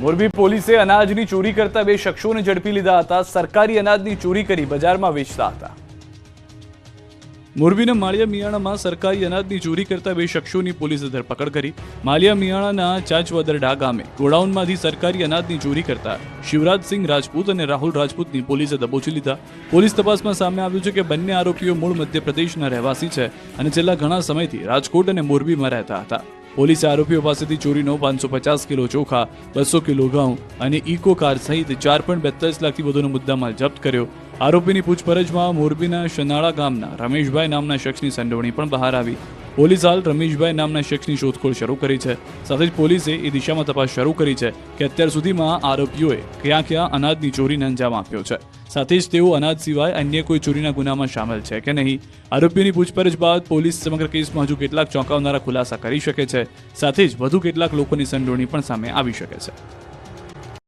મોરબી પોલીસે અનાજની ચોરી કરતા બે શખ્સોને ઝડપી લીધા હતા. સરકારી અનાજની ચોરી કરી બજારમાં વેચતા હતા. મોરબીના માળિયા મિયાણામાં સરકારી અનાજની ચોરી કરતા બે શખ્સોની પોલીસે ધરપકડ કરી. માળિયા મિયાણાના ચાચવદરડા ગામે ગોડાઉનમાંથી સરકારી અનાજની ચોરી કરતા શિવરાજસિંહ રાજપૂત અને રાહુલ રાજપૂતની પોલીસે દબોચી લીધા. પોલીસ તપાસમાં સામે આવ્યું છે કે બંને આરોપીઓ મૂળ મધ્યપ્રદેશના રહેવાસી છે અને છેલ્લા ઘણા સમયથી રાજકોટ અને મોરબીમાં રહેતા હતા. પોલીસે આરોપીઓ પાસેથી ચોરીનો પાંચસો પચાસ કિલો ચોખા, બસો કિલો ઘઉં અને ઇકો કાર સહિત ચાર પોઈન્ટ બેતાલીસ લાખથી વધુનો મુદ્દામાલ જપ્ત કર્યો. આરોપીની પૂછપરછમાં મોરબીના શનાળા ગામના રમેશભાઈ નામના શખ્સની સંડોવણી પણ બહાર આવી. પોલીસ હાલ રમેશભાઈ નામના શખ્સની શોધખોળ શરૂ કરી છે. સાથે જ પોલીસે એ દિશામાં તપાસ શરૂ કરી છે કે અત્યાર સુધીમાં આરોપીઓએ ક્યાં ક્યાં અનાજની ચોરીને અંજામ આપ્યો છે. સાથે જ તેઓ અનાજ સિવાય અન્ય કોઈ ચોરીના ગુનામાં સામેલ છે કે નહીં? આરોપીઓની પૂછપરછ બાદ પોલીસ સમગ્ર કેસમાં હજુ કેટલાક ચોંકાવનારા ખુલાસા કરી શકે છે. સાથે જ વધુ કેટલાક લોકોની સંડોવણી પણ સામે આવી શકે છે.